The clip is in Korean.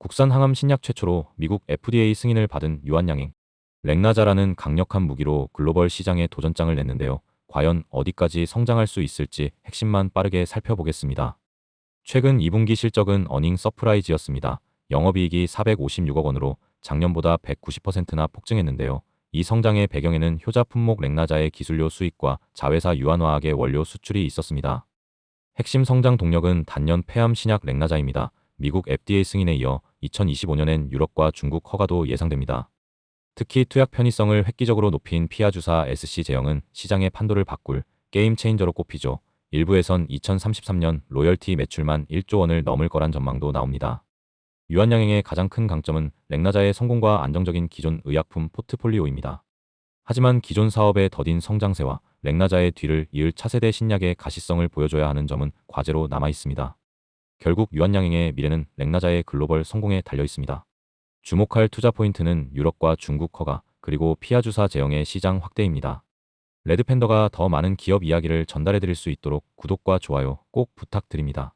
국산 항암 신약 최초로 미국 FDA 승인을 받은 유한양행. 렉나자라는 강력한 무기로 글로벌 시장에 도전장을 냈는데요. 과연 어디까지 성장할 수 있을지 핵심만 빠르게 살펴보겠습니다. 최근 2분기 실적은 어닝 서프라이즈였습니다. 영업이익이 456억 원으로 작년보다 190%나 폭증했는데요. 이 성장의 배경에는 효자 품목 렉나자의 기술료 수익과 자회사 유한화학의 원료 수출이 있었습니다. 핵심 성장 동력은 단년 폐암 신약 렉나자입니다. 미국 FDA 승인에 이어 2025년엔 유럽과 중국 허가도 예상됩니다. 특히 투약 편의성을 획기적으로 높인 피아 주사 SC 제형은 시장의 판도를 바꿀 게임 체인저로 꼽히죠. 일부에선 2033년 로열티 매출만 1조 원을 넘을 거란 전망도 나옵니다. 유한양행의 가장 큰 강점은 렉나자의 성공과 안정적인 기존 의약품 포트폴리오입니다. 하지만 기존 사업의 더딘 성장세와 렉나자의 뒤를 이을 차세대 신약의 가시성을 보여줘야 하는 점은 과제로 남아 있습니다. 결국 유한양행의 미래는 렉나자의 글로벌 성공에 달려 있습니다. 주목할 투자 포인트는 유럽과 중국 허가 그리고 피아주사 제형의 시장 확대입니다. 레드팬더가 더 많은 기업 이야기를 전달해 드릴 수 있도록 구독과 좋아요 꼭 부탁드립니다.